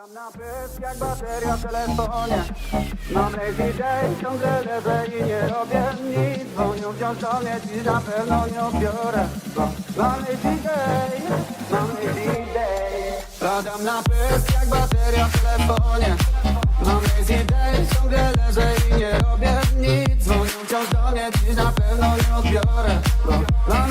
Padam na pysk jak bateria w telefonie. Mam day, ciągle leżę i nie robię nic. Dzwonią wciąż do mnie, dziś na pewno nie odbiorę. Bo mam day, mam day Padam na pysk jak bateria w telefonie. Mam day, ciągle leżę i nie robię nic. Dzwonią wciąż do mnie, dziś na pewno nie odbiorę. Bo mam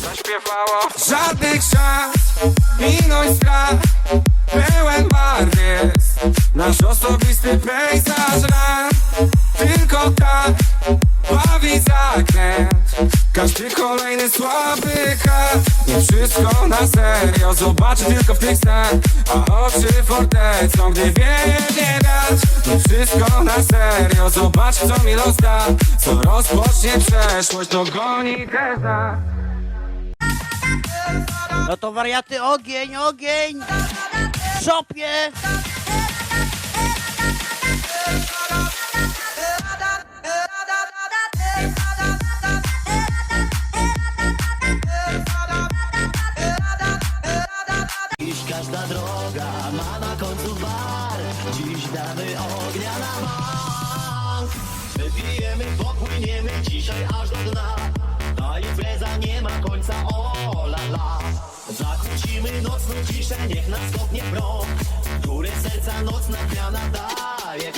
Scena zaśpiewała Żadnych szans, minąć strach. Pełen barw jest. Nasz osobisty pejzaż ran. Tylko tak bawi zakręt. Każdy kolejny słaby kat Nie wszystko na serio. Zobaczy tylko w tych snach. A oczy fortecą Gdy wieje wiatr Nie wszystko na serio. Zobacz co mi los da Co rozpocznie przeszłość Dogoni też nas No to wariaty, ogień, ogień! Szopie! Dziś każda droga ma na końcu bar Dziś damy ognia na bank Wypijemy, popłyniemy dzisiaj aż do dna Ta impreza nie ma końca, Zakłócimy nocną ciszę, niech nas kopnie mrok Góry serca nocna piana daje